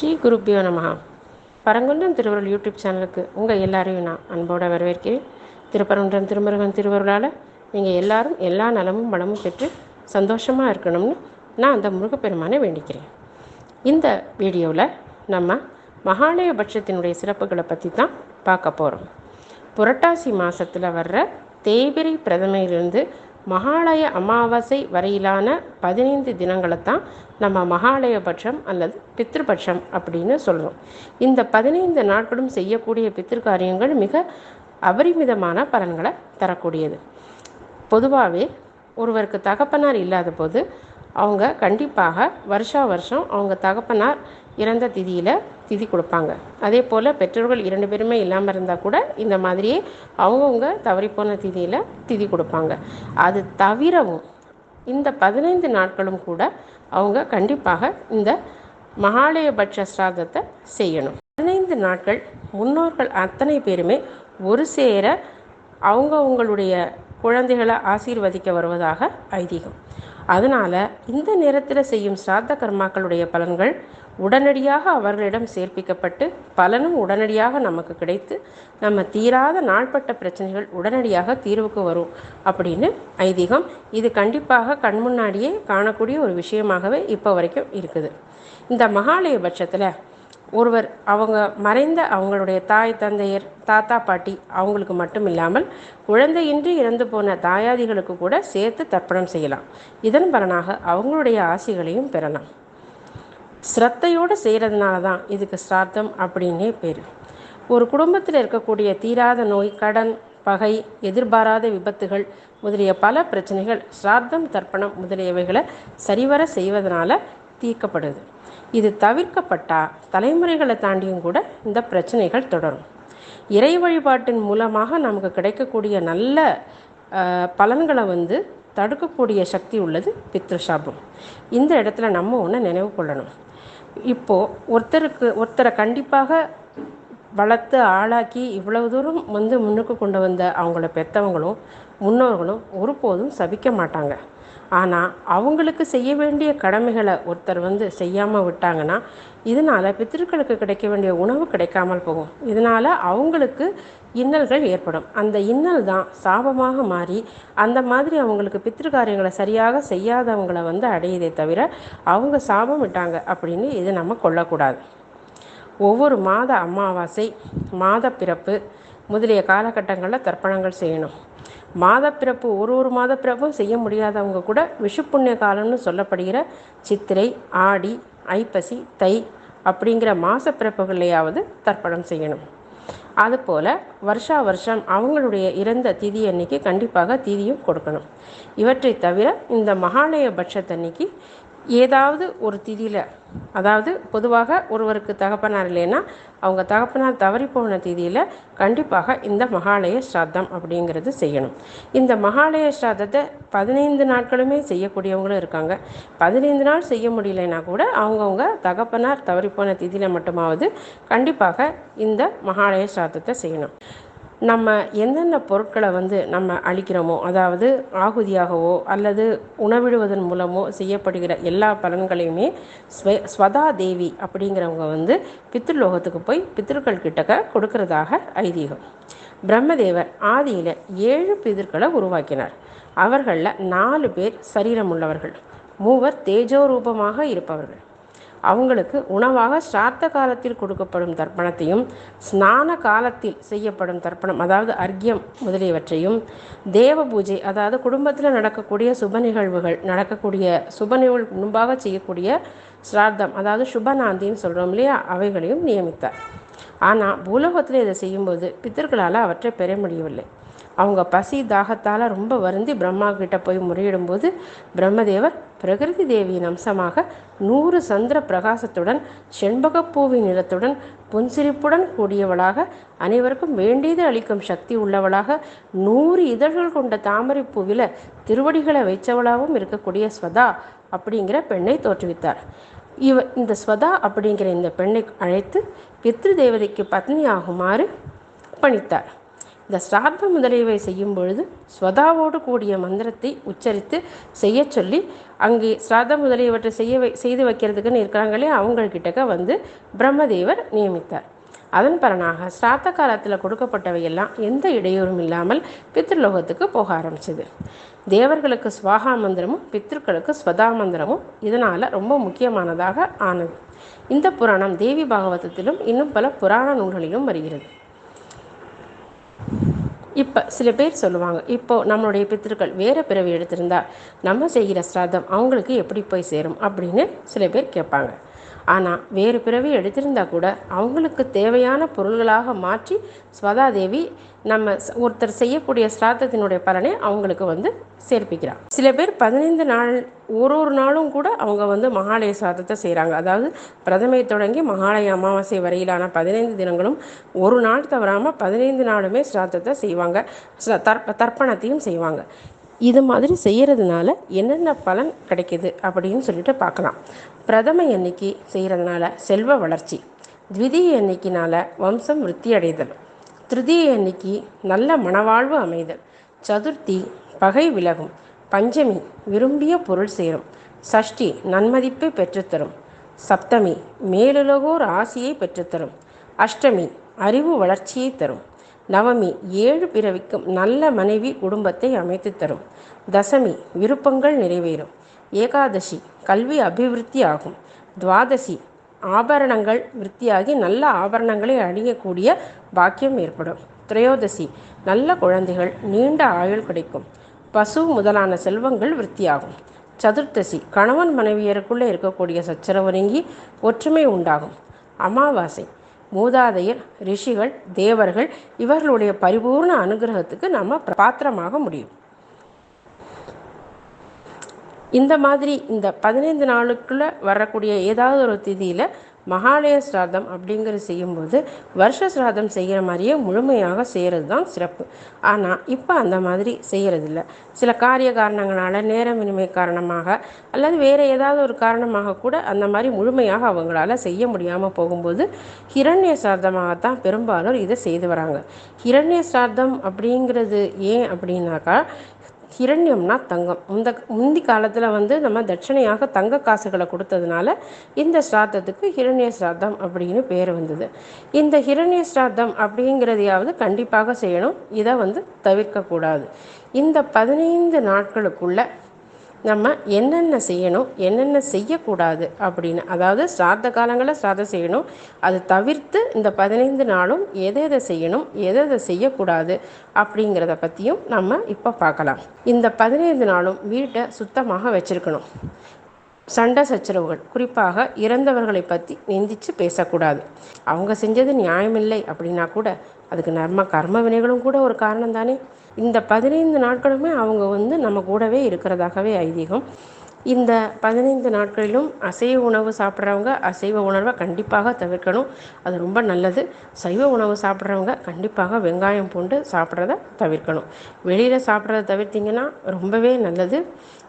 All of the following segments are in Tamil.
ஸ்ரீ குருப்பியோ நமஹா. பரங்குன்றம் திருவருள் யூடியூப் சேனலுக்கு உங்கள் எல்லாரையும் நான் அன்போடு வரவேற்கிறேன். திருப்பரங்குன்றம் திருமருகன் திருவருளால் நீங்கள் எல்லாரும் எல்லா நலமும் வளமும் பெற்று சந்தோஷமாக இருக்கணும்னு நான் அந்த முருகப்பெருமானை வேண்டிக்கிறேன். இந்த வீடியோவில் நம்ம மகாலயபட்சத்தினுடைய சிறப்புகளை பற்றி தான் பார்க்க போகிறோம் புரட்டாசி மாதத்தில் வர்ற தேய்பிரை பிரதமையிலிருந்து மகாலய அமாவாசை வரையிலான பதினைந்து தினங்களை தான் நம்ம மகாலயபட்சம் அல்லது பித்ருபட்சம் அப்படின்னு சொல்கிறோம் இந்த பதினைந்து நாட்களும் செய்யக்கூடிய பித்திருக்காரியங்கள் மிக அபரிமிதமான பலன்களை தரக்கூடியது. பொதுவாகவே ஒருவருக்கு தகப்பனார் இல்லாத போது அவங்க கண்டிப்பாக வருஷா வருஷம் அவங்க தகப்பனார் இறந்த திதியில் திதி கொடுப்பாங்க. அதே போல் பெற்றோர்கள் இரண்டு பேருமே இல்லாமல் இருந்தால் கூட இந்த மாதிரியே அவங்கவுங்க தவறிப்போன திதியில் திதி கொடுப்பாங்க. அது தவிரவும் இந்த பதினைந்து நாட்களும் கூட அவங்க கண்டிப்பாக இந்த மகாலயபட்ச சிராதத்தை செய்யணும். பதினைந்து நாட்கள் முன்னோர்கள் அத்தனை பேருமே ஒரு சேர அவங்கவுங்களுடைய குழந்தைகளை ஆசீர்வதிக்க வருவதாக ஐதீகம். அதனால் இந்த நேரத்தில் செய்யும் சிராத்த கர்மாக்களுடைய பலன்கள் உடனடியாக அவர்களிடம் சேர்ப்பிக்கப்பட்டு பலனும் உடனடியாக நமக்கு கிடைத்து நம்ம தீராத நாள்பட்ட பிரச்சனைகள் உடனடியாக தீர்வுக்கு வரும் அப்படின்னு ஐதீகம் இது கண்டிப்பாக கண்முன்னாடியே காணக்கூடிய ஒரு விஷயமாகவே இப்போ வரைக்கும் இருக்குது. இந்த மகாலய பட்சத்தில் ஒருவர் அவங்க மறைந்த அவங்களுடைய தாய் தந்தையர் தாத்தா பாட்டி அவங்களுக்கு மட்டும் இல்லாமல் குழந்தையின்றி இறந்து போன தாயாதிகளுக்கு கூட சேர்த்து தர்ப்பணம் செய்யலாம். இதன் பலனாக அவங்களுடைய ஆசிகளையும் பெறலாம். ஸ்ரத்தையோடு செய்கிறதுனால தான் இதுக்கு சிரார்த்தம் அப்படின்னே பேர். ஒரு குடும்பத்தில் இருக்கக்கூடிய தீராத நோய் கடன் பகை எதிர்பாராத விபத்துகள் முதலிய பல பிரச்சனைகள் சிரார்த்தம் தர்ப்பணம் முதலியவைகளை சரிவர செய்வதனால தீர்க்கப்படுது. இது தவிர்க்கப்பட்டால் தலைமுறைகளை தாண்டியும் கூட இந்த பிரச்சனைகள் தொடரும். இறை வழிபாட்டின் மூலமாக நமக்கு கிடைக்கக்கூடிய நல்ல பலன்களை வந்து தடுக்கக்கூடிய சக்தி உள்ளது பித்ருஷாபம். இந்த இடத்துல நம்ம ஒன்று நினைவு கொள்ளணும். இப்போது ஒருத்தருக்கு ஒருத்தரை கண்டிப்பாக வளர்த்து ஆளாக்கி இவ்வளவு தூரம் வந்து முன்னுக்கு கொண்டு வந்த அவங்கள பெற்றவங்களும் முன்னோர்களும் ஒருபோதும் சபிக்க மாட்டாங்க. ஆனால் அவங்களுக்கு செய்ய வேண்டிய கடமைகளை ஒருத்தர் வந்து செய்யாமல் விட்டாங்கன்னா இதனால் பித்திருக்களுக்கு கிடைக்க வேண்டிய உணவு கிடைக்காமல் போகும். இதனால் அவங்களுக்கு இன்னல்கள் ஏற்படும். அந்த இன்னல் தான் சாபமாக மாறி அந்த மாதிரி அவங்களுக்கு பித்திருக்காரியங்களை சரியாக செய்யாதவங்களை வந்து அடையுதே தவிர அவங்க சாபம் விட்டாங்க அப்படின்னு இது நம்ம கொள்ளக்கூடாது ஒவ்வொரு மாத அமாவாசை மாத பிறப்பு முதலிய காலகட்டங்களில் தர்ப்பணங்கள் செய்யணும். மாதப்பிறப்பு ஒரு ஒரு மாதப்பிறப்பும் செய்ய முடியாதவங்க கூட விஷு புண்ணிய காலம்னு சொல்லப்படுகிற சித்திரை ஆடி ஐப்பசி தை அப்படிங்கிற மாசப்பிறப்புகளையாவது தர்ப்பணம் செய்யணும். அதுபோல் வருஷா வருஷம் அவங்களுடைய இறந்த திதி அன்னைக்கு கண்டிப்பாக திதியும் கொடுக்கணும். இவற்றை தவிர இந்த மகாலய பட்சத்தன்னைக்கு ஏதாவது ஒரு திதியில் அதாவது பொதுவாக ஒருவருக்கு தகப்பனார் இல்லைன்னா அவங்க தகப்பனார் தவறி போன திதியில் கண்டிப்பாக இந்த மகாலய ஸ்ராத்தம் அப்படிங்கிறது செய்யணும். இந்த மகாலய ஸ்ராத்தத்தை பதினைந்து நாட்களுமே செய்யக்கூடியவங்களும் இருக்காங்க. பதினைந்து நாள் செய்ய முடியலைன்னா கூட அவங்கவுங்க தகப்பனார் தவறி போன திதியில் மட்டுமாவது கண்டிப்பாக இந்த மகாலய ஸ்ராத்தத்தை செய்யணும். நம்ம எந்தெந்த பொருட்களை வந்து நம்ம அளிக்கிறோமோ அதாவது ஆகுதியாகவோ அல்லது உணவிடுவதன் மூலமோ செய்யப்படுகிற எல்லா பலன்களையுமே ஸ்வ ஸ்வதா தேவி அப்படிங்கிறவங்க வந்து பித்ருலோகத்துக்கு போய் பித்ருக்கள் கிட்டக்க கொடுக்கறதாக ஐதீகம். பிரம்மதேவர் ஆதியில் ஏழு பிதர்களை உருவாக்கினார். அவர்களில் நாலு பேர் சரீரம் உள்ளவர்கள். மூவர் தேஜோ ரூபமாக இருப்பவர்கள். அவங்களுக்கு உணவாக ஸ்ரார்த்த காலத்தில் கொடுக்கப்படும் தர்ப்பணத்தையும் ஸ்நான காலத்தில் செய்யப்படும் தர்ப்பணம் அதாவது அர்க்கியம் முதலியவற்றையும் தேவ பூஜை அதாவது குடும்பத்தில் நடக்கக்கூடிய சுப நிகழ்வுகள் நடக்கக்கூடிய சுப நிகழ்வு முன்பாக செய்யக்கூடிய ஸ்ரார்த்தம் அதாவது சுபநாந்தின்னு சொல்கிறோம் இல்லையா அவைகளையும் நியமித்தார். ஆனால் பூலோகத்தில் இதை செய்யும்போது பித்தர்களால் அவற்றை பெற முடியவில்லை. அவங்க பசி தாகத்தால் ரொம்ப வருந்தி பிரம்மா கிட்ட போய் முறையிடும்போது பிரம்மதேவர் பிரகிருதி தேவியின் அம்சமாக நூறு சந்திர பிரகாசத்துடன் செண்பகப்பூவின் நிறத்துடன் புன்சிரிப்புடன் கூடியவளாக அனைவருக்கும் வேண்டியது அளிக்கும் சக்தி உள்ளவளாக நூறு இதழ்கள் கொண்ட தாமரை பூவில திருவடிகளை வைச்சவளாகவும் இருக்கக்கூடிய ஸ்வதா அப்படிங்கிற பெண்ணை தோற்றுவித்தார். இவ இந்த ஸ்வதா அப்படிங்கிற இந்த பெண்ணை அழைத்து பித்ரு தேவதைக்கு பத்னி ஆகுமாறு பணித்தார். இந்த ஸ்ரார்த்த முதலியவை செய்யும் பொழுது ஸ்வதாவோடு கூடிய மந்திரத்தை உச்சரித்து செய்ய சொல்லி அங்கே ஸ்ராத்த முதலியவற்றை செய்ய வை செய்து வைக்கிறதுக்குன்னு இருக்கிறாங்களே அவங்கக்கிட்டக்க வந்து பிரம்மதேவர் நியமித்தார். அதன் பலனாக ஸ்ராத்த காலத்தில் கொடுக்கப்பட்டவையெல்லாம் எந்த இடையூறும் இல்லாமல் பித்ருலோகத்துக்கு போக ஆரம்பிச்சது. தேவர்களுக்கு ஸ்வாகா மந்திரமும் பித்ருக்களுக்கு ஸ்வதா மந்திரமும் இதனால் ரொம்ப முக்கியமானதாக ஆனது. இந்த புராணம் தேவி பாகவதத்திலும் இன்னும் பல புராண நூல்களிலும் வருகிறது. இப்போ சில பேர் சொல்லுவாங்க இப்போ நம்மளுடைய பித்திருக்கள் வேறு பிறவி எடுத்திருந்தா நம்ம செய்கிற ஸ்ராத்தம் அவங்களுக்கு எப்படி போய் சேரும்? அப்படின்னு சில பேர் கேட்பாங்க. ஆனால் வேறு பிறவி எடுத்திருந்தா கூட அவங்களுக்கு தேவையான பொருள்களாக மாற்றி ஸ்வதாதேவி நம்ம ஒருத்தர் செய்யக்கூடிய ஸ்ராத்தத்தினுடைய பலனை அவங்களுக்கு வந்து சேர்ப்பிக்கிறான் சில பேர் பதினைந்து நாள் ஒரு ஒரு நாளும் கூட அவங்க வந்து மகாலய சாதத்தை செய்கிறாங்க அதாவது பிரதமை தொடங்கி மகாலய அமாவாசை வரையிலான பதினைந்து தினங்களும் ஒரு நாள் தவறாமல் பதினைந்து நாளுமே ஸ்ராத்தத்தை செய்வாங்க. தர்ப்ப தர்ப்பணத்தையும் செய்வாங்க. இது மாதிரி செய்கிறதுனால என்னென்ன பலன் கிடைக்குது அப்படின்னு சொல்லிட்டு பார்க்கலாம். பிரதம எண்ணிக்கை செய்கிறதுனால செல்வ வளர்ச்சி த்விதீய எண்ணிக்கைனால வம்சம் விருத்தி அடைதல் திருதிய எண்ணிக்கை நல்ல மனவாழ்வு அமைதல் சதுர்த்தி பகை விலகும் பஞ்சமி விரும்பிய பொருள் சேரும் சஷ்டி நன்மதிப்பை பெற்றுத்தரும் சப்தமி மேலுலகோர் ஆசியை பெற்றுத்தரும் அஷ்டமி அறிவு வளர்ச்சியை தரும். நவமி ஏழு பிறவிக்கும் நல்ல மனைவி குடும்பத்தை அமைத்து தரும். தசமி விருப்பங்கள் நிறைவேறும். ஏகாதசி கல்வி அபிவிருத்தி ஆகும். துவாதசி ஆபரணங்கள் விருத்தியாகி நல்ல ஆபரணங்களை அணியக்கூடிய பாக்கியம் ஏற்படும். திரையோதசி நல்ல குழந்தைகள் நீண்ட ஆயுள் கிடைக்கும். பசு முதலான செல்வங்கள் விருத்தியாகும். சதுர்த்தசி கணவன் மனைவியருக்குள்ளே இருக்கக்கூடிய சச்சரவு நீங்கி ஒற்றுமை உண்டாகும். அமாவாசை மூதாதையர் ரிஷிகள் தேவர்கள் இவர்களுடைய பரிபூர்ண அனுகிரகத்துக்கு நம்ம பாத்திரமாக முடியும். இந்த மாதிரி இந்த பதினைந்து நாளுக்குள்ள வரக்கூடிய ஏதாவது ஒரு திதியில் மகாலய சிராதம் அப்படிங்கிறது செய்யும்போது வருஷ சிராதம் செய்கிற மாதிரியே முழுமையாக செய்கிறது தான் சிறப்பு. ஆனால் இப்போ அந்த மாதிரி செய்கிறதில்ல சில காரிய காரணங்களால் நேரமின்மை காரணமாக அல்லது வேறு ஏதாவது ஒரு காரணமாக கூட அந்த மாதிரி முழுமையாக அவங்களால செய்ய முடியாமல் போகும்போது ஹிரண்ய சிராதமாகத்தான் பெரும்பாலும் இதை செய்து வராங்க. ஹிரண்ய சிராதம் அப்படிங்கிறது ஏன் அப்படின்னாக்கா ஹிரண்யம்னா தங்கம். இந்த முந்தி காலத்தில் வந்து நம்ம தட்சணையாக தங்க காசுகளை கொடுத்ததுனால இந்த ஸ்ராத்தத்துக்கு ஹிரண்ய ஸ்ராத்தம் அப்படின்னு பேர் வந்தது. இந்த ஹிரண்ய ஸ்ராத்தம் அப்படிங்கிறதையாவது கண்டிப்பாக செய்யணும். இதை வந்து தவிர்க்கக்கூடாது. இந்த பதினைந்து நாட்களுக்குள்ள நம்ம என்னென்ன செய்யணும் என்னென்ன செய்யக்கூடாது அப்படின்னு. அதாவது சிராத்த காலங்களில் சிராதம் செய்யணும். அது தவிர்த்து இந்த பதினைந்து நாளும் எதை எதை செய்யணும் எதை எதை செய்யக்கூடாது அப்படிங்கிறத பற்றியும் நம்ம இப்போ பார்க்கலாம். இந்த பதினைந்து நாளும் வீட்டை சுத்தமாக வச்சுருக்கணும். சண்டை சச்சரவுகள் குறிப்பாக இறந்தவர்களை பற்றி நிந்திச்சு பேசக்கூடாது. அவங்க செஞ்சது நியாயமில்லை அப்படின்னா கூட அதுக்கு நம்ம கர்ம வினைகளும் கூட ஒரு காரணம் தானே. இந்த பதினைந்து நாட்களுமே அவங்க வந்து நம்ம கூடவே இருக்கிறதாகவே ஐதீகம். இந்த பதினைந்து நாட்களிலும் அசைவ உணவு சாப்பிட்றவங்க அசைவ உணர்வை கண்டிப்பாக தவிர்க்கணும். அது ரொம்ப நல்லது. சைவ உணவு சாப்பிட்றவங்க கண்டிப்பாக வெங்காயம் பூண்டு சாப்பிட்றத தவிர்க்கணும். வெளியில் சாப்பிட்றத தவிர்த்திங்கன்னா ரொம்பவே நல்லது.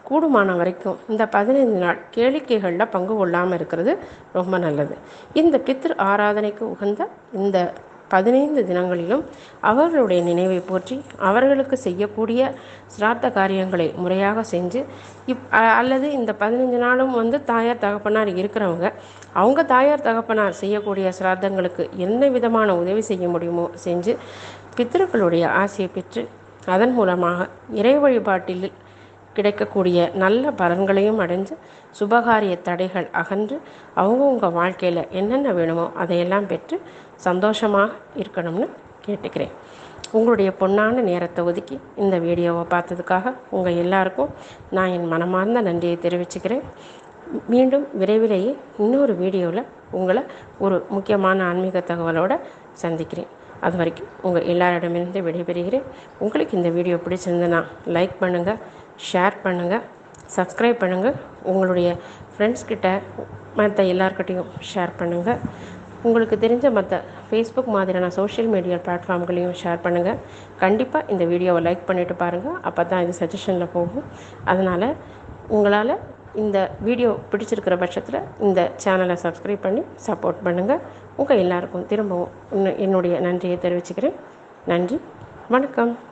கூடுமான வரைக்கும் இந்த பதினைந்து நாள் கேளிக்கைகளில் பங்கு கொள்ளாமல் இருக்கிறது ரொம்ப நல்லது. இந்த பித்ரு ஆராதனைக்கு உகந்த இந்த பதினைந்து தினங்களிலும் அவர்களுடைய நினைவை போற்றி அவர்களுக்கு செய்யக்கூடிய சிராத்த காரியங்களை முறையாக செஞ்சு இப் அல்லது இந்த பதினைஞ்சு நாளும் வந்து தாயார் தகப்பனார் இருக்கிறவங்க அவங்க தாயார் தகப்பனார் செய்யக்கூடிய சிராத்தங்களுக்கு என்ன விதமான உதவி செய்ய முடியுமோ செஞ்சு பித்ருக்களுடைய ஆசையை பெற்று அதன் மூலமாக இறை வழிபாட்டில் கிடைக்கக்கூடிய நல்ல பலன்களையும் அடைஞ்சு சுபகாரிய தடைகள் அகன்று அவங்கவுங்க வாழ்க்கையில் என்னென்ன வேணுமோ அதையெல்லாம் பெற்று சந்தோஷமாக இருக்கணும்னு கேட்டுக்கிறேன். உங்களுடைய பொன்னான நேரத்தை ஒதுக்கி இந்த வீடியோவை பார்த்ததுக்காக உங்கள் எல்லாருக்கும் நான் என் மனமார்ந்த நன்றியை தெரிவிச்சுக்கிறேன். மீண்டும் விரைவிலேயே இன்னொரு வீடியோவில் உங்களை ஒரு முக்கியமான ஆன்மீக தகவலோடு சந்திக்கிறேன். அது வரைக்கும் உங்கள் எல்லாரிடமிருந்து விடைபெறுகிறேன். உங்களுக்கு இந்த வீடியோ பிடிச்சிருந்ததுன்னா லைக் பண்ணுங்கள் ஷேர் பண்ணுங்கள் சப்ஸ்கிரைப் பண்ணுங்கள் உங்களுடைய ஃப்ரெண்ட்ஸ்கிட்ட மற்ற எல்லாருக்கிட்டையும் ஷேர் பண்ணுங்கள் உங்களுக்கு தெரிஞ்ச மற்ற ஃபேஸ்புக் மாதிரியான சோஷியல் மீடியா பிளாட்ஃபார்ம்களையும் ஷேர் பண்ணுங்கள் கண்டிப்பாக இந்த வீடியோவை லைக் பண்ணிவிட்டு பாருங்கள் அப்போ தான் இது சஜஷனில் போகும். அதனால் உங்களால் இந்த வீடியோ பிடிச்சிருக்கிற பட்சத்தில் இந்த சேனலை சப்ஸ்கிரைப் பண்ணி சப்போர்ட் பண்ணுங்கள் உங்கள் எல்லாருக்கும் திரும்பவும் என்னுடைய நன்றியை தெரிவிச்சுக்கிறேன். நன்றி வணக்கம்.